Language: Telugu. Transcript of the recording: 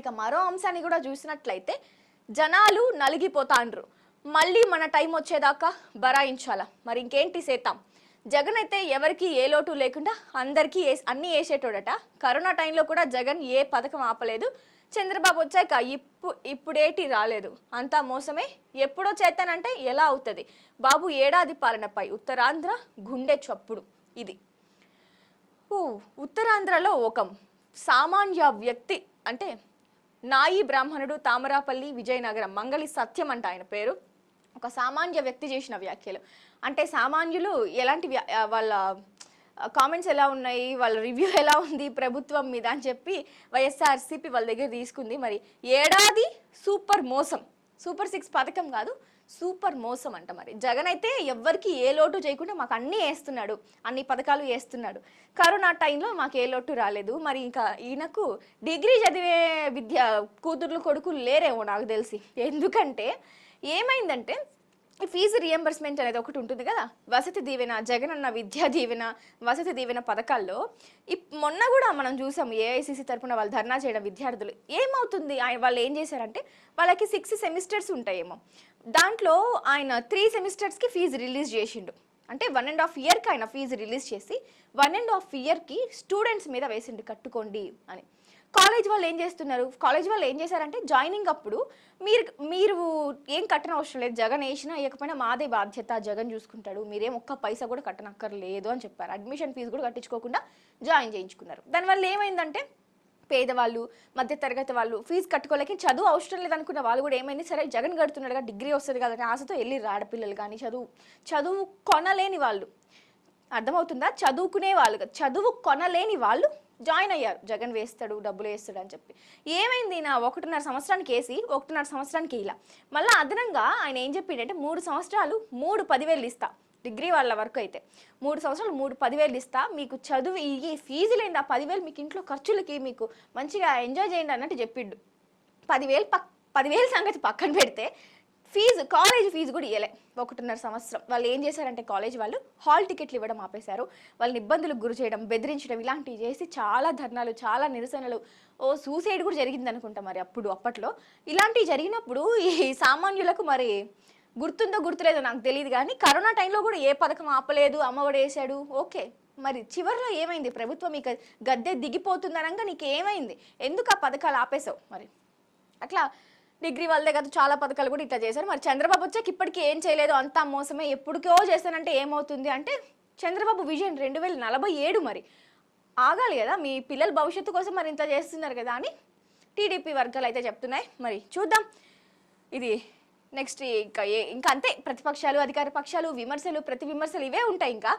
మరో అంశాన్ని కూడా చూసినట్లయితే జనాలు నలిగిపోతాండ్రు. మళ్ళీ మన టైం వచ్చేదాకా బరాయించాలా? మరి ఇంకేంటి సేతాం? జగన్ అయితే ఎవరికి ఏ లోటు లేకుండా అందరికీ ఏ- అన్ని వేసేటోడట కరోనా టైంలో కూడా జగన్ ఏ పథకం ఆపలేదు. చంద్రబాబు వచ్చాక ఇప్పు ఇప్పుడేటి రాలేదు. అంతా మోసమే. ఎప్పుడో చేస్తానంటే ఎలా అవుతుంది? బాబు ఏడాది పాలనపై ఉత్తరాంధ్ర గుండె చప్పుడు ఇది. ఉత్తరాంధ్రలో ఒక సామాన్య వ్యక్తి అంటే నాయి బ్రాహ్మణుడు తామరాపల్లి విజయనగరం మంగళి సత్యం అంట ఆయన పేరు. ఒక సామాన్య వ్యక్తి చేసిన వ్యాఖ్యలు. అంటే సామాన్యులు ఎలాంటి వ్యా- వాళ్ళ కామెంట్స్ ఎలా ఉన్నాయి వాళ్ళ రివ్యూ ఎలా ఉంది ప్రభుత్వం మీద అని చెప్పి వైఎస్ఆర్సీపీ వాళ్ళ దగ్గర తీసుకుంది. మరి ఏడాది సూపర్ మోసం. సూపర్ సిక్స్ పథకం కాదు సూపర్ మోసం అంట మరి. జగన్ అయితే ఎవ్వరికి ఏ లోటు చేయకుండా మాకు అన్నీ వేస్తున్నాడు అన్ని పథకాలు వేస్తున్నాడు. కరోనా టైంలో మాకు ఏ లోటు రాలేదు. మరి ఇంకా ఈయనకు డిగ్రీ చదివే విద్య కూతుర్లు కొడుకులు లేరేమో నాకు తెలిసి. ఎందుకంటే ఏమైందంటే ఈ ఫీజు రియంబర్స్మెంట్ అనేది ఒకటి ఉంటుంది కదా. వసతి దీవెన జగన్ విద్యా దీవెన వసతి దీవెన పథకాల్లో ఇప్ మొన్న కూడా మనం చూసాం ఏఐసిసి తరపున వాళ్ళు ధర్నా చేయడం విద్యార్థులు. ఏమవుతుంది? ఆయన వాళ్ళు ఏం చేశారంటే వాళ్ళకి సిక్స్ సెమిస్టర్స్ ఉంటాయేమో. దాంట్లో ఆయన త్రీ సెమిస్టర్స్కి ఫీజు రిలీజ్ చేసిండు. అంటే వన్ అండ్ హాఫ్ ఇయర్కి ఆయన ఫీజు రిలీజ్ చేసి వన్ అండ్ హాఫ్ ఇయర్కి స్టూడెంట్స్ మీద వేసిండు కట్టుకోండి అని. కాలేజ్ వాళ్ళు ఏం చేస్తున్నారు? కాలేజ్ వాళ్ళు ఏం చేశారంటే జాయినింగ్ అప్పుడు మీరు మీరు ఏం కట్టన అవసరం లేదు. జగన్ వేసినా వేయకపోయినా మాదే బాధ్యత. జగన్ చూసుకుంటాడు. మీరేం ఒక్క పైసా కూడా కట్టనక్కర్లేదు అని చెప్పారు. అడ్మిషన్ ఫీజు కూడా కట్టించుకోకుండా జాయిన్ చేయించుకున్నారు. దానివల్ల ఏమైందంటే పేదవాళ్ళు మధ్య తరగతి వాళ్ళు ఫీజు కట్టుకోలేక చదువు అవసరం లేదనుకున్న వాళ్ళు కూడా ఏమైంది సరే జగన్ కడుతున్నాడుగా డిగ్రీ వస్తుంది కదా అని ఆశతో వెళ్ళి రాడపిల్లలు కానీ చదువు. చదువు కొనలేని వాళ్ళు. అర్థమవుతుందా? చదువుకునే వాళ్ళు చదువు కొనలేని వాళ్ళు జాయిన్ అయ్యారు. జగన్ వేస్తాడు డబ్బులు వేస్తాడు అని చెప్పి. ఏమైంది నా ఒకటిన్నర సంవత్సరానికి వేసి ఒకటిన్నర సంవత్సరానికి ఇలా. మళ్ళీ అదనంగా ఆయన ఏం చెప్పిండంటే మూడు సంవత్సరాలు మూడు పదివేలు ఇస్తా. డిగ్రీ వాళ్ళ వరకు అయితే. మూడు సంవత్సరాలు మూడు పదివేలు ఇస్తా మీకు చదువు ఈ ఫీజు లేని ఆ పదివేలు మీకు ఇంట్లో ఖర్చులకి మీకు మంచిగా ఎంజాయ్ చేయండి అన్నట్టు చెప్పిండు. పదివేలు పక్ పదివేలు సంగతి పక్కన పెడితే ఫీజు కాలేజ్ ఫీజు కూడా ఇవ్వలే ఒకటిన్నర సంవత్సరం. వాళ్ళు ఏం చేశారంటే కాలేజ్ వాళ్ళు హాల్ టికెట్లు ఇవ్వడం ఆపేశారు. వాళ్ళని ఇబ్బందులకు గురి చేయడం బెదిరించడం ఇలాంటివి చేసి చాలా ధర్నాలు చాలా నిరసనలు. ఓ సూసైడ్ కూడా జరిగింది అనుకుంటా మరి అప్పుడు అప్పట్లో. ఇలాంటివి జరిగినప్పుడు ఈ సామాన్యులకు మరి గుర్తుందో గుర్తులేదో నాకు తెలియదు కానీ కరోనా టైంలో కూడా ఏ పథకం ఆపలేదు అమ్మఒడి వేసాడు ఓకే. మరి చివరిలో ఏమైంది? ప్రభుత్వం ఇక గద్దె దిగిపోతుందనగా నీకు ఏమైంది ఎందుకు ఆ పథకాలు ఆపేశావు? మరి అట్లా డిగ్రీ వాళ్ళదే కదా చాలా పథకాలు కూడా ఇట్లా చేశారు. మరి చంద్రబాబు వచ్చాక ఇప్పటికీ ఏం చేయలేదు? అంతా మోసమే. ఎప్పటికో చేస్తానంటే ఏమవుతుంది అంటే చంద్రబాబు విజన్ రెండు వేల నలభై ఏడు మరి. ఆగాలి కదా? మీ పిల్లల భవిష్యత్తు కోసం మరి ఇంత చేస్తున్నారు కదా అని టీడీపీ వర్గాలు అయితే చెప్తున్నాయి. మరి చూద్దాం. ఇది నెక్స్ట్ ఇంకా ఏ ఇంకా అంతే. ప్రతిపక్షాలు అధికార పక్షాలు విమర్శలు ప్రతి విమర్శలు ఇవే ఉంటాయి ఇంకా.